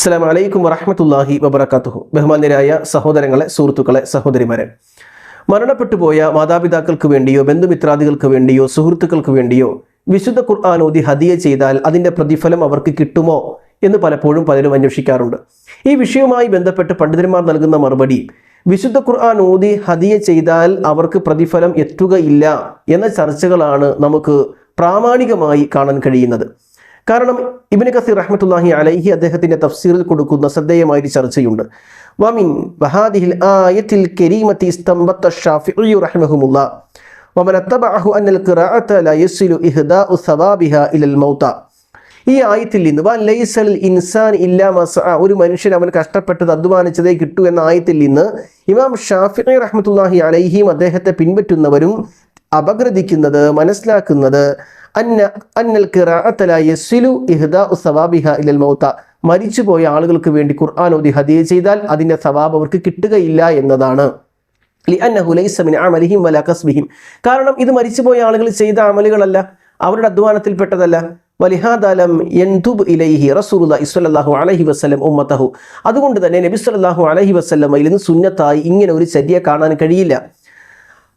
അസ്സാം വലൈക്കും വറഹമത്തല്ലാഹി വബർക്കാത്തുഹു ബഹുമാന്യരായ സഹോദരങ്ങളെ സുഹൃത്തുക്കളെ സഹോദരിമാരെ. മരണപ്പെട്ടു പോയ മാതാപിതാക്കൾക്ക് വേണ്ടിയോ ബന്ധുമിത്രാദികൾക്ക് വേണ്ടിയോ സുഹൃത്തുക്കൾക്ക് വേണ്ടിയോ വിശുദ്ധ ഖുർആൻ ഓതി ചെയ്താൽ അതിന്റെ പ്രതിഫലം അവർക്ക് കിട്ടുമോ എന്ന് പലപ്പോഴും പലരും അന്വേഷിക്കാറുണ്ട്. ഈ വിഷയവുമായി ബന്ധപ്പെട്ട് പണ്ഡിതന്മാർ നൽകുന്ന മറുപടി വിശുദ്ധ ഖുർആൻ ഓതി ഹദിയ ചെയ്താൽ അവർക്ക് പ്രതിഫലം എത്തുകയില്ല എന്ന ചർച്ചകളാണ് നമുക്ക് പ്രാമാണികമായി കാണാൻ കഴിയുന്നത്. കാരണം ഇബിന് കസീർ റഹ്മത്തുല്ലാഹി അലൈഹി അദ്ദേഹത്തിന്റെ തഫ്സീറിൽ കൊടുക്കുന്ന ശ്രദ്ധേയമായ ഒരു ചർച്ചയുണ്ട്. വമിൻ വഹാദിഹിൽ ആയത്തിൽ കരീമത്തി സ്തംഭത്ത ഷാഫിഉ റഹ്മഹുമുല്ലാ. വമൻ അത്തബഅഹു അന്നൽ ഖിറാഅത ലാ യസിലു ഇഹ്ദാഉ സവാബിഹ ഇലൽ മൗത ഈ ആയത്തിൽ നിന്ന് വ ലൈസൽ ഇൻസാൻ ഇല്ലാ മസഅ ഒരു മനുഷ്യൻ അവൻ കഷ്ടപ്പെട്ടത് അധ്വാനിച്ചതേ കിട്ടൂ എന്ന ആയത്തിൽ നിന്ന് ഇമാം ഷാഫിഈ റഹ്മത്തുല്ലാഹി അലൈഹിയും അദ്ദേഹത്തെ പിൻപറ്റുന്നവരും അപഗ്രഥിക്കുന്നത് മനസ്സിലാക്കുന്നത് അന്ന അന്നൽ ഇലൽ മരിച്ചുപോയ ആളുകൾക്ക് വേണ്ടി ഖുർആൻ ഓതി ഹദിയ ചെയ്താൽ അതിന്റെ സവാബ് അവർക്ക് കിട്ടുകയില്ല എന്നതാണ്. കസ്ബിഹിം. കാരണം ഇത് മരിച്ചുപോയ ആളുകൾ ചെയ്ത അമലുകളല്ല അവരുടെ അധ്വാനത്തിൽപ്പെട്ടതല്ല. വലിഹാദാലം ഇലൈഹി സ്വല്ലല്ലാഹു അലൈഹി വസല്ലം ഉമ്മത്തഹു. അതുകൊണ്ട് തന്നെ നബി അലഹി അലൈഹി വസല്ലമയിൽ നിന്ന് സുന്നത്തായി ഇങ്ങനെ ഒരു ചര്യ കാണാൻ കഴിയില്ല.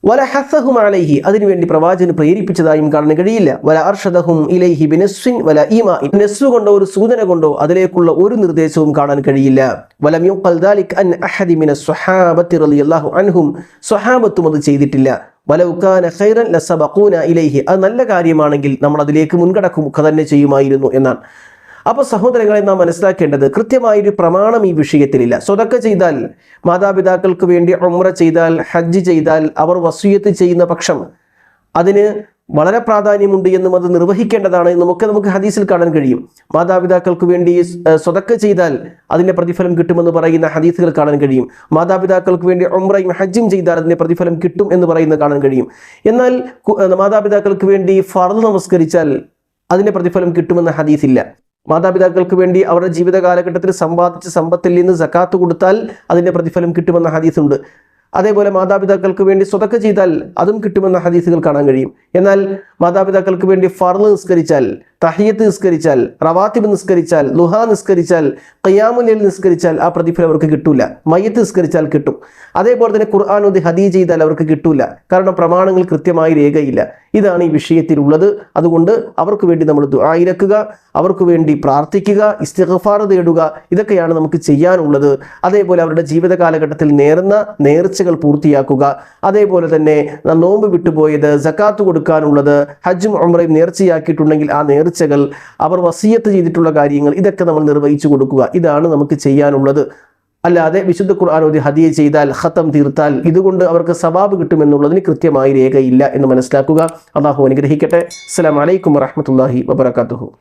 വല ഹസഹും അലൈഹി. അതിനുവേണ്ടി പ്രവാചകന് പ്രേരിപ്പിച്ചതായും കാണാൻ കഴിയില്ല. വല അർഷദഹും ഇലൈഹി ബിനസ്വിൻ വല ഈമാ. നെസ്സു കൊണ്ടോ ഒരു സൂചന കൊണ്ടോ അതിലേക്കുള്ള ഒരു നിർദ്ദേശവും കാണാൻ കഴിയില്ല. വലം യുഖൽ ദാലിക് അൻ അഹദി മിന സ്വഹാബത്തി റളിയല്ലാഹു അൻഹും. സ്വഹാബത്തും അത് ചെയ്തിട്ടില്ല. വലൗക്കാന ഖൈറൻ ലസബഖൂന ഇലൈഹി. അത് നല്ല കാര്യമാണെങ്കിൽ നമ്മൾ അതിലേക്ക് മുൻകടക്കുക തന്നെ ചെയ്യുമായിരുന്നു എന്നാണ്. അപ്പോൾ സഹോദരങ്ങളെ നാം മനസ്സിലാക്കേണ്ടത് കൃത്യമായൊരു പ്രമാണം ഈ വിഷയത്തിലില്ല. സ്വതക്ക ചെയ്താൽ മാതാപിതാക്കൾക്ക് വേണ്ടി ഉമ്ര ചെയ്താൽ ഹജ്ജ് ചെയ്താൽ അവർ വസൂയത്ത് ചെയ്യുന്ന പക്ഷം അതിന് വളരെ പ്രാധാന്യമുണ്ട് എന്നും അത് നിർവഹിക്കേണ്ടതാണ് നമുക്ക് നമുക്ക് ഹദീസിൽ കാണാൻ കഴിയും. മാതാപിതാക്കൾക്ക് വേണ്ടി സ്വതക്ക ചെയ്താൽ അതിന്റെ പ്രതിഫലം കിട്ടുമെന്ന് പറയുന്ന ഹദീസുകൾ കാണാൻ കഴിയും. മാതാപിതാക്കൾക്ക് വേണ്ടി ഒമ്രയും ഹജ്ജും ചെയ്താൽ അതിന്റെ പ്രതിഫലം കിട്ടും എന്ന് പറയുന്നത് കാണാൻ കഴിയും. എന്നാൽ മാതാപിതാക്കൾക്ക് വേണ്ടി ഫർദ് നമസ്കരിച്ചാൽ അതിന്റെ പ്രതിഫലം കിട്ടുമെന്ന ഹദീസില്ല. മാതാപിതാക്കൾക്ക് വേണ്ടി അവരുടെ ജീവിത കാലഘട്ടത്തിൽ സമ്പാദിച്ച സമ്പത്തിൽ നിന്ന് സക്കാത്ത് കൊടുത്താൽ അതിന്റെ പ്രതിഫലം കിട്ടുമെന്ന ഹദീസുണ്ട്. അതേപോലെ മാതാപിതാക്കൾക്ക് വേണ്ടി സ്വതക്ക ചെയ്താൽ അതും കിട്ടുമെന്ന ഹദീസുകൾ കാണാൻ കഴിയും. എന്നാൽ മാതാപിതാക്കൾക്ക് വേണ്ടി ഫർൾ നിസ്കരിച്ചാൽ തഹിയത്ത് നിസ്കരിച്ചാൽ റവാത്തിബ് നിസ്കരിച്ചാൽ ലുഹ നിസ്കരിച്ചാൽ ഖിയാമുലിൽ നിസ്കരിച്ചാൽ ആ പ്രതിഫലം അവർക്ക് കിട്ടൂല. മയ്യത്ത് നിസ്കരിച്ചാൽ കിട്ടും. അതേപോലെ തന്നെ ഖുർആൻ ഉദി ഹദീ ചെയ്താൽ അവർക്ക് കിട്ടൂല. കാരണം പ്രമാണങ്ങൾ കൃത്യമായി രേഖയില്ല. ഇതാണ് ഈ വിഷയത്തിലുള്ളത്. അതുകൊണ്ട് അവർക്ക് വേണ്ടി നമ്മൾ ദുആയിരക്കുക അവർക്ക് വേണ്ടി പ്രാർത്ഥിക്കുക ഇസ്തിഗ്ഫാർ തേടുക ഇതൊക്കെയാണ് നമുക്ക് ചെയ്യാനുള്ളത്. അതേപോലെ അവരുടെ ജീവിത കാലഘട്ടത്തിൽ നേർന്ന നേർച്ചകൾ പൂർത്തിയാക്കുക. അതേപോലെ തന്നെ നോമ്പ് വിട്ടുപോയത് സക്കാത്ത് കൊടുക്കാനുള്ളത് ഹജ്ജും ഉംറയും നേർച്ചയാക്കിയിട്ടുണ്ടെങ്കിൽ ആ നേർച്ചകൾ അവർ വസീയത്ത് ചെയ്തിട്ടുള്ള കാര്യങ്ങൾ ഇതൊക്കെ നമ്മൾ നിർവഹിച്ചു കൊടുക്കുക. ഇതാണ് നമുക്ക് ചെയ്യാനുള്ളത്. അല്ലാതെ വിശുദ്ധ ഖുർആൻ ഒരു ഹദിയ ചെയ്താൽ ഹത്തം തീർത്താൽ ഇതുകൊണ്ട് അവർക്ക് സവാബ് കിട്ടുമെന്നുള്ളതിന് കൃത്യമായി രേഖയില്ല എന്ന് മനസ്സിലാക്കുക. അള്ളാഹു അനുഗ്രഹിക്കട്ടെ. അസ്സാം വലൈക്കും വറഹമത്തല്ലാഹി വബർക്കാത്തുഹു